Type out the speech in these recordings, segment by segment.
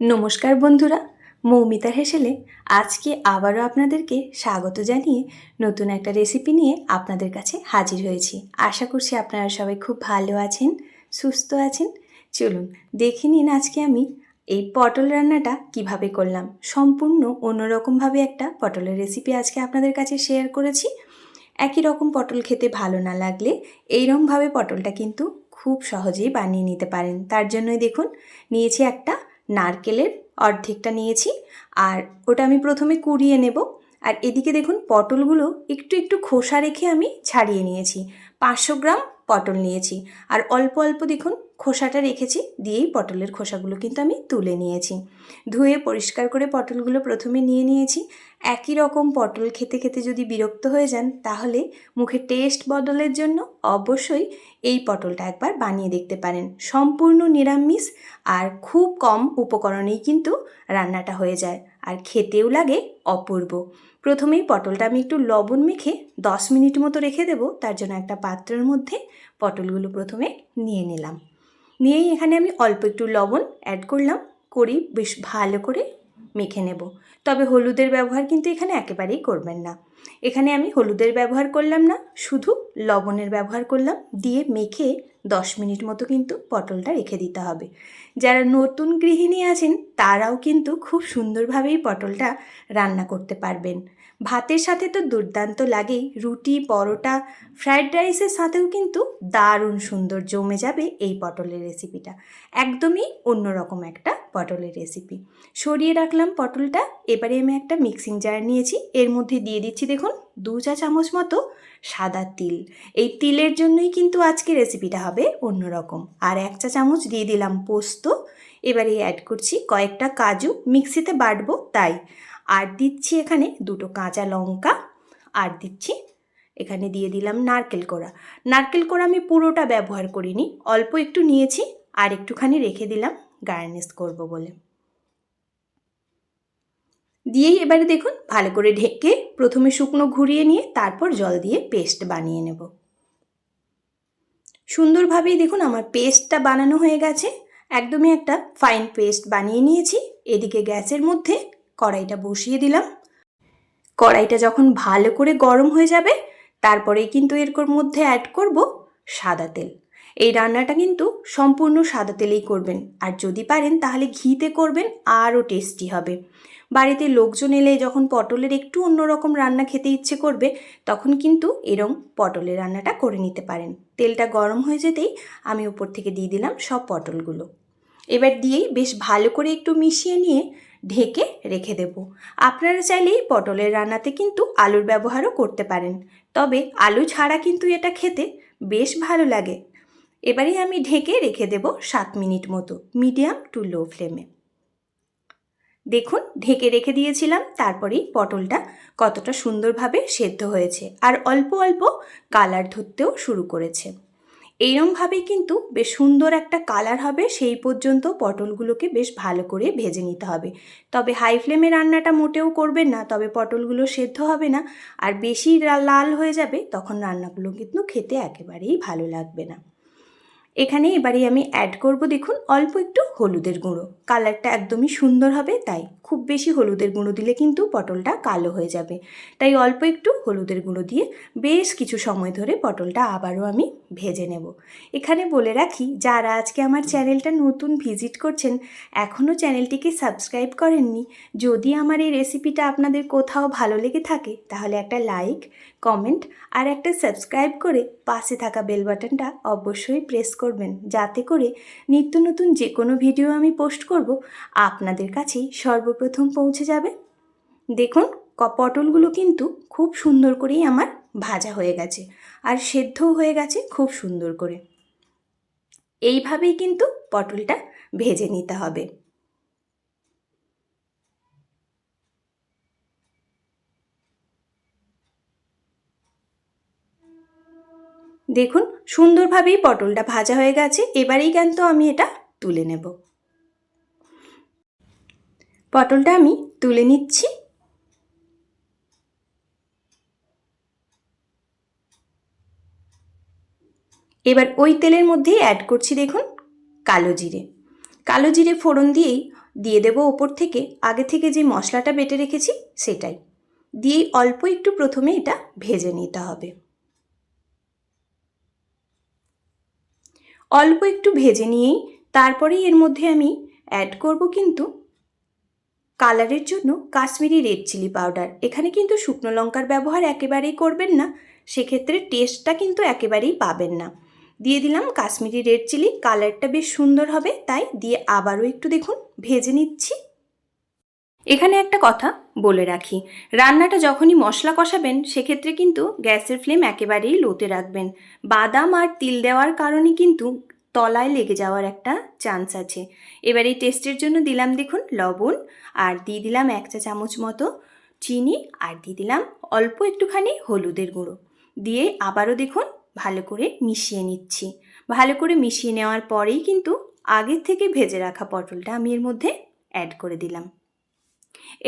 নমস্কার বন্ধুরা, মৌমিতা হেসেলে আজকে আবারও আপনাদেরকে স্বাগত জানিয়ে নতুন একটা রেসিপি নিয়ে আপনাদের কাছে হাজির হয়েছি। আশা করছি আপনারা সবাই খুব ভালো আছেন, সুস্থ আছেন। চলুন, দেখে নিন আজকে আমি এই পটল রান্নাটা কীভাবে করলাম। সম্পূর্ণ অন্যরকমভাবে একটা পটলের রেসিপি আজকে আপনাদের কাছে শেয়ার করেছি। একই রকম পটল খেতে ভালো না লাগলে এইরকমভাবে পটলটা কিন্তু খুব সহজেই বানিয়ে নিতে পারেন। তার জন্যই দেখুন, নিয়েছি একটা নারকেলের অর্ধেকটা নিয়েছি, আর ওটা আমি প্রথমে কুড়িয়ে নেব। আর এদিকে দেখুন, পটলগুলো একটু একটু খোসা রেখে আমি ছাড়িয়ে নিয়েছি। পাঁচশো গ্রাম পটল নিয়েছি। আর অল্প অল্প দেখুন, খোসাটা রেখেছি, দিয়েই পটলের খোসাগুলো কিন্তু আমি তুলে নিয়েছি। ধুয়ে পরিষ্কার করে পটলগুলো প্রথমে নিয়ে নিয়েছি। একই রকম পটল খেতে খেতে যদি বিরক্ত হয়ে যান, তাহলে মুখে টেস্ট বদলের জন্য অবশ্যই এই পটলটা একবার বানিয়ে দেখতে পারেন। সম্পূর্ণ নিরামিষ আর খুব কম উপকরণেই কিন্তু রান্নাটা হয়ে যায়। আর খেতেও লাগে অপূর্ব। প্রথমেই পটলটা আমি একটু লবণ মেখে দশ মিনিট মতো রেখে দেব, তার জন্য একটা পাত্রের মধ্যে পটলগুলো প্রথমে নিয়ে নিলাম। নিয়েই এখানে আমি অল্প একটু লবণ অ্যাড করলাম করি বেশ ভালো করে মেখে নেব। তবে হলুদের ব্যবহার কিন্তু এখানে একেবারেই করবেন না। এখানে আমি হলুদের ব্যবহার করলাম না, শুধু লবণের ব্যবহার করলাম। দিয়ে মেখে দশ মিনিট মতো কিন্তু পটলটা রেখে দিতে হবে। যারা নতুন গৃহিণী আছেন, তারাও কিন্তু খুব সুন্দরভাবেই পটলটা রান্না করতে পারবেন। ভাতের সাথে তো দুর্দান্ত লাগেই রুটি, পরোটা ফ্রায়েড রাইসের সাথেও কিন্তু দারুণ সুন্দর জমে যাবে এই পটলের রেসিপিটা একদমই অন্যরকম একটা পটলের রেসিপি সরিয়ে রাখলাম পটলটা, এবারে আমি একটা মিক্সিং জার নিয়েছি। এর মধ্যে দিয়ে দিচ্ছি দেখুন, দু চা চামচ মতো সাদা তিল। এই তিলের জন্যই কিন্তু আজকে রেসিপিটা হবে অন্যরকম। আর এক চা চামচ দিয়ে দিলাম পোস্ত। এবারে অ্যাড করছি কয়েকটা কাজু। মিক্সিতে বাটবো, তাই। আর দিচ্ছি এখানে দুটো কাঁচা লঙ্কা, আর দিচ্ছি এখানে দিয়ে দিলাম নারকেল কোড়া। নারকেল কোড়া আমি পুরোটা ব্যবহার করিনি, অল্প একটু নিয়েছি আর একটুখানি রেখে দিলাম, গার্নিশ করব বলে। দিয়েই এবারে দেখুন, ভালো করে ঢেকে প্রথমে শুকনো ঘুরিয়ে নিয়ে তারপর জল দিয়ে পেস্ট বানিয়ে নেব। সুন্দরভাবেই দেখুন আমার পেস্টটা বানানো হয়ে গেছে। একদমই একটা ফাইন পেস্ট বানিয়ে নিয়েছি। এদিকে গ্যাসের মধ্যে কড়াইটা বসিয়ে দিলাম। কড়াইটা যখন ভালো করে গরম হয়ে যাবে, তারপরেই কিন্তু এর মধ্যে অ্যাড করব সাদা তেল। এই রান্নাটা কিন্তু সম্পূর্ণ সাদা তেলেই করবেন। আর যদি পারেন, তাহলে ঘিতে করবেন, আরও টেস্টি হবে। বাড়িতে লোকজন এলে যখন পটলের একটু অন্যরকম রান্না খেতে ইচ্ছে করবে, তখন কিন্তু এরম পটলের রান্নাটা করে নিতে পারেন। তেলটা গরম হয়ে যেতেই আমি উপর থেকে দিয়ে দিলাম সব পটলগুলো। এবার দিয়েই বেশ ভালো করে একটু মিশিয়ে নিয়ে ঢেকে রেখে দেব। আপনারা চাইলেই পটলের রান্নাতে কিন্তু আলুর ব্যবহারও করতে পারেন। তবে আলু ছাড়া কিন্তু এটা খেতে বেশ ভালো লাগে। এবারে আমি ঢেকে রেখে দেব সাত মিনিট মতো, মিডিয়াম টু লো ফ্লেমে। দেখুন, ঢেকে রেখে দিয়েছিলাম, তারপরেই পটলটা কতটা সুন্দরভাবে সেদ্ধ হয়েছে আর অল্প অল্প কালার ধরতেও শুরু করেছে। এইরমভাবেই কিন্তু বেশ সুন্দর একটা কালার হবে, সেই পর্যন্ত পটলগুলোকে বেশ ভালো করে ভেজে নিতে হবে। তবে হাই ফ্লেমে রান্নাটা মোটেও করবেন না, তবে পটলগুলো সেদ্ধ হবে না। আর বেশি লাল হয়ে যাবে, তখন রান্নাগুলো কিন্তু খেতে একেবারেই ভালো লাগবে না। এখানে এবারে আমি অ্যাড করব, দেখুন, অল্প একটু হলুদের গুঁড়ো। কালারটা একদমই সুন্দর হবে, তাই খুব বেশি হলুদের গুঁড়ো দিলে কিন্তু পটলটা কালো হয়ে যাবে। তাই অল্প একটু হলুদের গুঁড়ো দিয়ে বেশ কিছু সময় ধরে পটলটা আবারও আমি ভেজে নেব। এখানে বলে রাখি, যারা আজকে আমার চ্যানেলটা নতুন ভিজিট করছেন এখনও চ্যানেলটিকে সাবস্ক্রাইব করেননি, যদি আমার এই রেসিপিটা আপনাদের কোথাও ভালো লেগে থাকে, তাহলে একটা লাইক কমেন্ট আর একটা সাবস্ক্রাইব করে পাশে থাকা বেল বাটনটা অবশ্যই প্রেস করবেন। যাতে করে নিত্য নতুন যে কোনো ভিডিও আমি পোস্ট করব, আপনাদের কাছেই সর্বপ্রথম পৌঁছে যাবে। দেখুন পটলগুলো কিন্তু খুব সুন্দর করেই আমার ভাজা হয়ে গেছে আর সেদ্ধও হয়ে গেছে খুব সুন্দর করে। এইভাবেই কিন্তু পটলটা ভেজে নিতে হবে। দেখুন, সুন্দরভাবেই পটলটা ভাজা হয়ে গেছে, এবারেই কিন্তু আমি এটা তুলে নেব। পটলটা আমি তুলে নিচ্ছি। এবার ওই তেলের মধ্যেই অ্যাড করছি দেখুন, কালো জিরে। কালো জিরে ফোড়ন দিয়েই দিয়ে দেবো ওপর থেকে, আগে থেকে যে মশলাটা বেটে রেখেছি সেটাই। দিয়েই অল্প একটু প্রথমে এটা ভেজে নিতে হবে। অল্প একটু ভেজে নিয়েই তারপরেই এর মধ্যে আমি অ্যাড করব কিন্তু কালারের জন্য কাশ্মীরি রেড চিলি পাউডার এখানে কিন্তু শুকনো লঙ্কার ব্যবহার একেবারেই করবেন না, সেক্ষেত্রে টেস্টটা কিন্তু একেবারেই পাবেন না। দিয়ে দিলাম কাশ্মীরি রেড চিলি কালারটা বেশ সুন্দর হবে, তাই দিয়ে আবারও একটু দেখুন, ভেজে নিচ্ছি। এখানে একটা কথা বলে রাখি। রান্নাটা যখনই মশলা কষাবেন, সেক্ষেত্রে কিন্তু গ্যাসের ফ্লেম একেবারেই লোতে রাখবেন। বাদাম আর তিল দেওয়ার কারণে কিন্তু তলায় লেগে যাওয়ার একটা চান্স আছে। এবার এই টেস্টের জন্য দিলাম দেখুন লবণ, আর দিয়ে দিলাম এক চা চামচ মতো চিনি, আর দিয়ে দিলাম অল্প একটুখানি হলুদের গুঁড়ো। দিয়ে আবারও দেখুন ভালো করে মিশিয়ে নিচ্ছি। ভালো করে মিশিয়ে নেওয়ার পরেই কিন্তু আগের থেকে ভেজে রাখা পটলটা আমি এর মধ্যে অ্যাড করে দিলাম।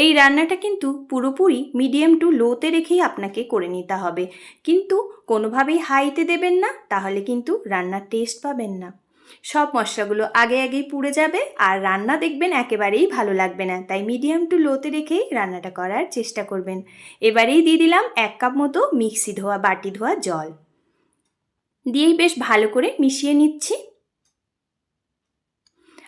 এই রান্নাটা কিন্তু পুরোপুরি মিডিয়াম টু লোতে রেখেই আপনাকে করে নিতে হবে। কিন্তু কোনোভাবেই হাইতে দেবেন না, তাহলে কিন্তু রান্নার টেস্ট পাবেন না। সব মশলাগুলো আগে আগেই পুড়ে যাবে আর রান্না দেখবেন একেবারেই ভালো লাগবে না, তাই মিডিয়াম টু লোতে রেখেই রান্নাটা করার চেষ্টা করবেন। এবারেই দিয়ে দিলাম এক কাপ মতো মিক্সি ধোয়া, বাটি ধোয়া জল। দিয়েই বেশ ভালো করে মিশিয়ে নিচ্ছি।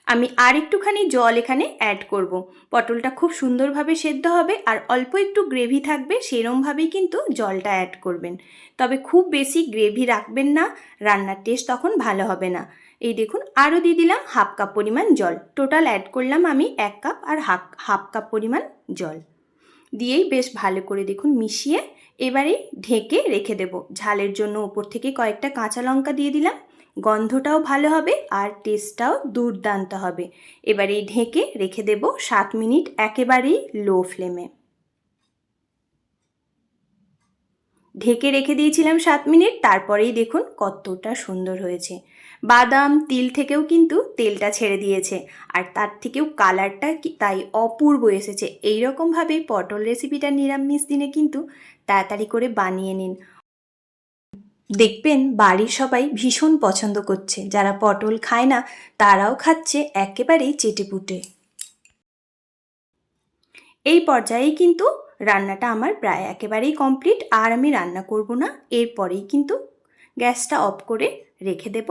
আমি আর একটুখানি জল এখানে অ্যাড করব। পটলটা খুব সুন্দরভাবে সেদ্ধ হবে আর অল্প একটু গ্রেভি থাকবে, সেরমভাবেই কিন্তু জলটা অ্যাড করবেন। তবে খুব বেশি গ্রেভি রাখবেন না, রান্নার টেস্ট তখন ভালো হবে না। এই দেখুন, আরও দিয়ে দিলাম হাফ কাপ পরিমাণ জল। টোটাল অ্যাড করলাম আমি এক কাপ আর হাফ হাফ কাপ পরিমাণ জল। দিয়েই বেশ ভালো করে দেখুন মিশিয়ে এবারে ঢেকে রেখে দেব। ঝালের জন্য ওপর থেকে কয়েকটা কাঁচা লঙ্কা দিয়ে দিলাম। গন্ধটাও ভালো হবে আর টেস্টটাও দুর্দান্ত হবে। এবার এই ঢেকে রেখে দেব সাত মিনিট একেবারেই লো ফ্লেমে ঢেকে রেখে দিয়েছিলাম সাত মিনিট, তারপরেই দেখুন কতটা সুন্দর হয়েছে। বাদাম, তিল থেকেও কিন্তু তেলটা ছেড়ে দিয়েছে, আর তার থেকেও কালারটা তাই অপূর্ব এসেছে। এই রকমভাবে পটল রেসিপিটা নিরামিষ দিনে কিন্তু তাড়াতাড়ি করে বানিয়ে নিন। দেখবেন বাড়ির সবাই ভীষণ পছন্দ করছে। যারা পটল খায় না, তারাও খাচ্ছে একেবারেই চেটেপুটে। এই পর্যায়েই কিন্তু রান্নাটা আমার প্রায় একেবারেই কমপ্লিট। আর আমি রান্না করব না, এরপরেই কিন্তু গ্যাসটা অফ করে রেখে দেব।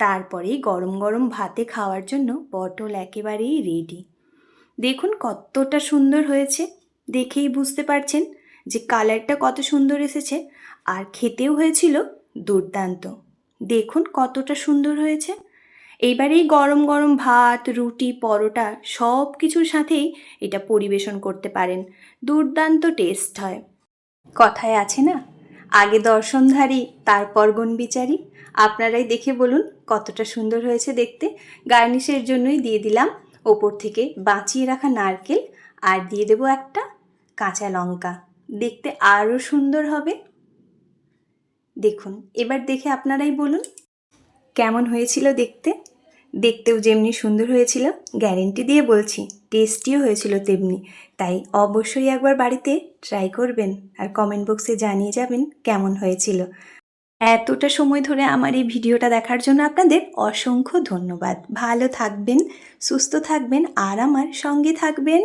তারপরেই গরম গরম ভাতে খাওয়ার জন্য পটল একেবারেই রেডি দেখুন কতটা সুন্দর হয়েছে। দেখেই বুঝতে পারছেন যে কালারটা কত সুন্দর এসেছে। আর খেতেও হয়েছিল দুর্দান্ত। দেখুন কতটা সুন্দর হয়েছে। এইবারেই গরম গরম ভাত, রুটি, পরোটা সব কিছুর সাথেই এটা পরিবেশন করতে পারেন। দুর্দান্ত টেস্ট হয়। কথায় আছে না, আগে দর্শনধারী, তারপর বিচারি আপনারাই দেখে বলুন কতটা সুন্দর হয়েছে দেখতে। গার্নিশের জন্যই দিয়ে দিলাম ওপর থেকে বাঁচিয়ে রাখা নারকেল আর দিয়ে দেবো একটা কাঁচা লঙ্কা। দেখতে আরও সুন্দর হবে। দেখুন, এবার দেখে আপনারাই বলুন, কেমন হয়েছিল দেখতে? দেখতেও যেমনি সুন্দর হয়েছিল, গ্যারেন্টি দিয়ে বলছি, টেস্টিও হয়েছিল তেমনি। তাই অবশ্যই একবার বাড়িতে ট্রাই করবেন আর কমেন্ট বক্সে জানিয়ে যাবেন কেমন হয়েছিল। এতটা সময় ধরে আমার এই ভিডিওটা দেখার জন্য আপনাদের অসংখ্য ধন্যবাদ। ভালো থাকবেন, সুস্থ থাকবেন আর আমার সঙ্গে থাকবেন।